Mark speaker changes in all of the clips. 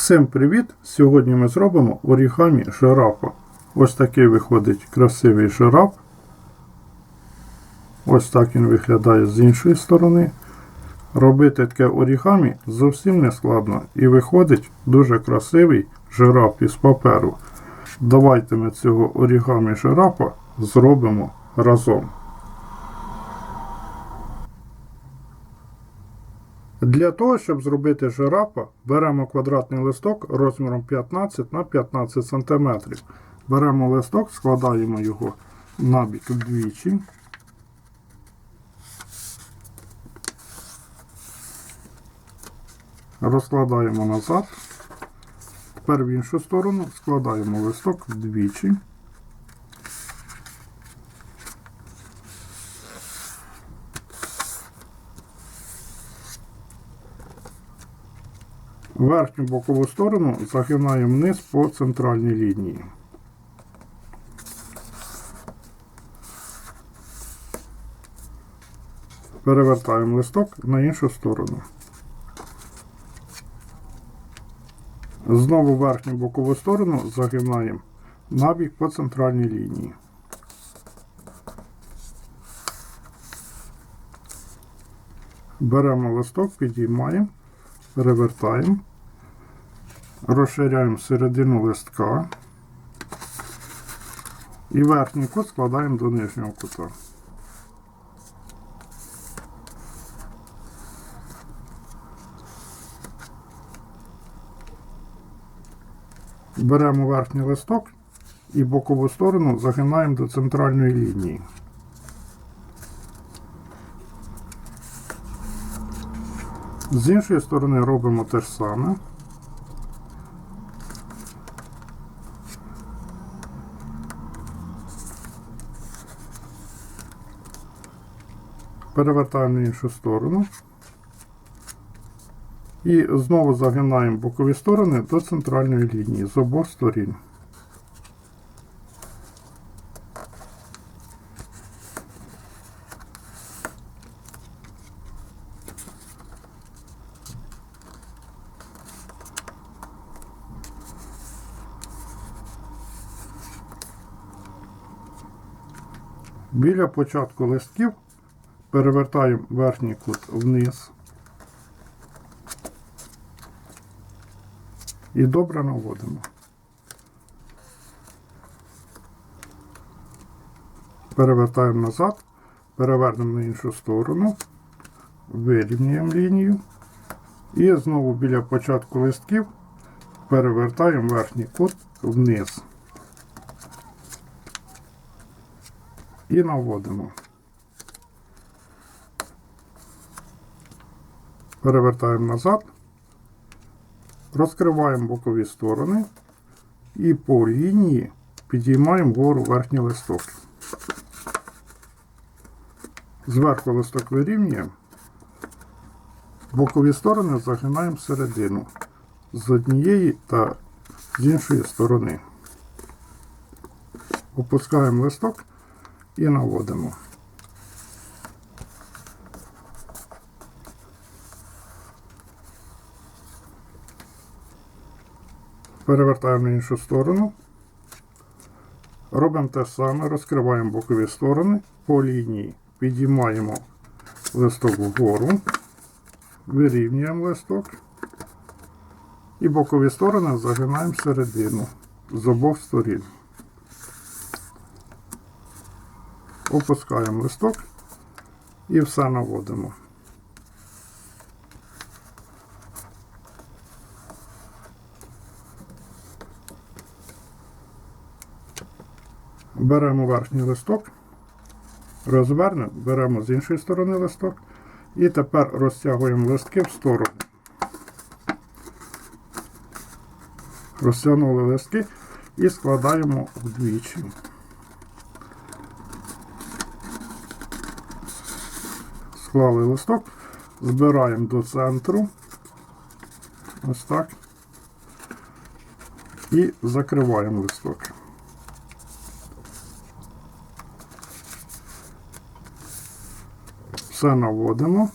Speaker 1: Всім привіт! Сьогодні ми зробимо орігамі жирафа. Ось такий виходить красивий жираф. Ось так він виглядає з іншої сторони. Робити таке орігамі зовсім не складно і виходить дуже красивий жираф із паперу. Давайте ми цього орігамі жирафа зробимо разом. Для того, щоб зробити жирафа, беремо квадратний листок розміром 15 на 15 см. Беремо листок, складаємо його набік вдвічі. Розкладаємо назад. Тепер в іншу сторону складаємо листок вдвічі. Верхню бокову сторону загинаємо вниз по центральній лінії. Перевертаємо листок на іншу сторону. Знову верхню бокову сторону загинаємо набік по центральній лінії. Беремо листок, підіймаємо перевертаємо, розширяємо середину листка і верхній кут складаємо до нижнього кута. Беремо верхній листок і бокову сторону загинаємо до центральної лінії. З іншої сторони робимо те ж саме. Перевертаємо на іншу сторону. І знову загинаємо бокові сторони до центральної лінії з обох сторін. Біля початку листків перевертаємо верхній кут вниз і добре наводимо. Перевертаємо назад, перевернемо на іншу сторону, вирівнюємо лінію і знову біля початку листків перевертаємо верхній кут вниз. і наводимо. Перевертаємо назад, розкриваємо бокові сторони і по лінії підіймаємо вгору верхній листок. Зверху листок вирівнюємо, бокові сторони загинаємо всередину з однієї та з іншої сторони. Опускаємо листок і наводимо. Перевертаємо на іншу сторону. Робимо те саме, розкриваємо бокові сторони по лінії, підіймаємо листок вгору, вирівнюємо листок і бокові сторони загинаємо всередину з обох сторін. опускаємо листок і все наводимо. Беремо верхній листок, розвернемо, беремо з іншої сторони листок і тепер розтягуємо листки в сторону. Розтягнули листки і складаємо вдвічі. склали листок, збираємо до центру. Ось так. І закриваємо листок. все наводимо.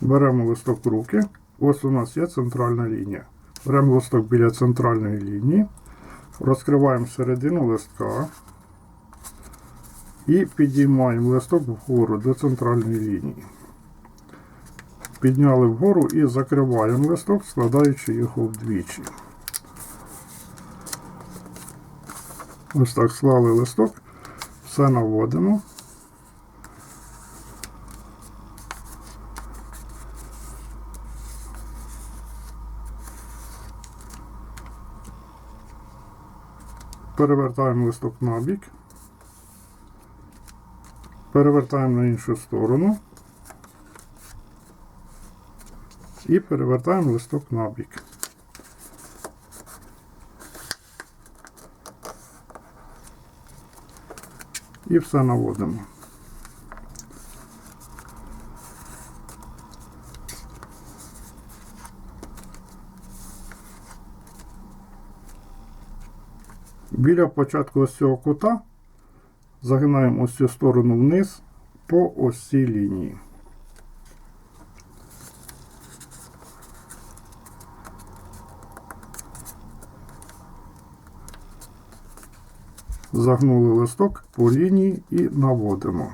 Speaker 1: Беремо листок руки. Ось у нас є центральна лінія. Беремо листок біля центральної лінії, розкриваємо середину листка і підіймаємо листок вгору до центральної лінії. Підняли вгору і закриваємо листок, складаючи його вдвічі. Ось так склали листок, все наводимо. Перевертаємо листок на бік. Перевертаємо на іншу сторону. І перевертаємо листок на бік. І все наводимо. Біля початку ось цього кута загинаємо ось цю сторону вниз по ось лінії. Загнули листок по лінії і наводимо.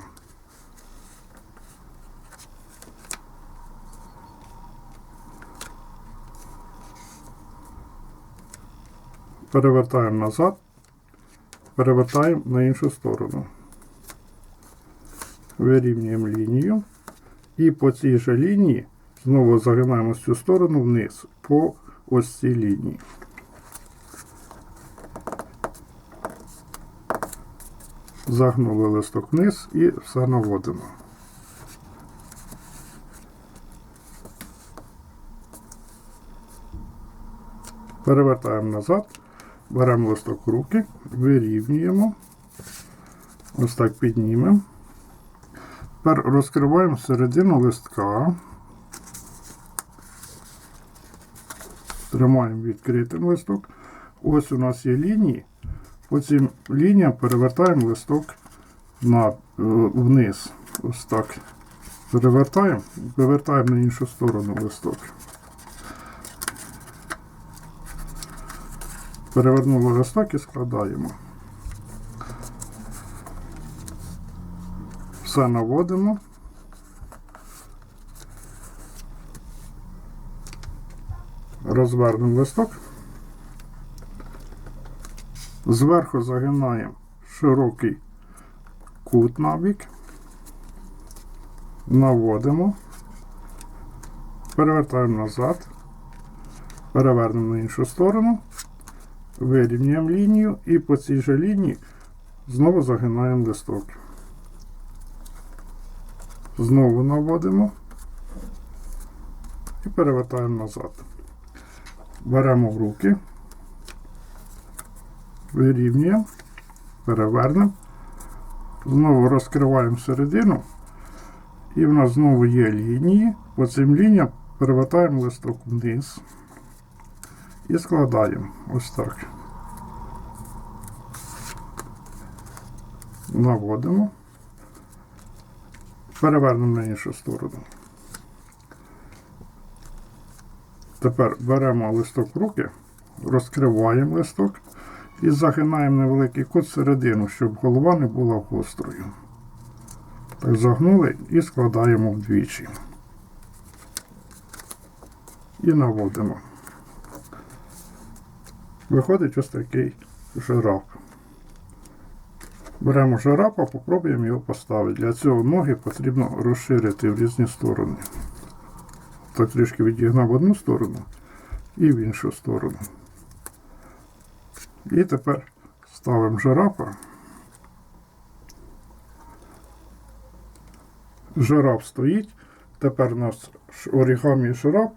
Speaker 1: Перевертаємо назад, перевертаємо на іншу сторону. Вирівнюємо лінію. І по цій же лінії знову загинаємо цю сторону вниз по ось цій лінії. Загнули листок вниз і все наводимо. Перевертаємо назад, беремо листок руки, вирівнюємо, ось так піднімемо. Тепер розкриваємо середину листка. Тримаємо відкритим листок. Ось у нас є лінії. По цим лініям перевертаємо листок на, е, вниз. Ось так. Перевертаємо, вивертаємо на іншу сторону листок. Перевернули листок і складаємо. Все наводимо. Розвернемо листок. Зверху загинаємо широкий кут набік, наводимо, перевертаємо назад, перевернемо на іншу сторону, вирівнюємо лінію і по цій же лінії знову загинаємо листок. Знову наводимо. І перевертаємо назад. Беремо в руки, вирівнюємо, перевернемо, знову розкриваємо середину, і в нас знову є лінії. По цим лініям перевертаємо листок вниз і складаємо ось так. Наводимо перевернемо на іншу сторону. Тепер беремо листок в руки, розкриваємо листок і загинаємо невеликий кут всередину, щоб голова не була гострою. Так загнули і складаємо вдвічі. І наводимо. Виходить ось такий жираф. Беремо жирафа, попробуємо його поставити. Для цього ноги потрібно розширити в різні сторони. Так трішки відігнав в одну сторону і в іншу сторону. І тепер ставимо жирафа. Жираф стоїть. Тепер у нас орігамі жираф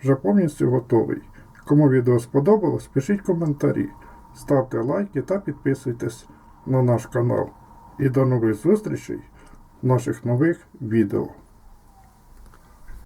Speaker 1: вже повністю готовий. Кому відео сподобалось, пишіть коментарі, ставте лайки та підписуйтесь на наш канал. І до нових зустрічей в наших нових відео.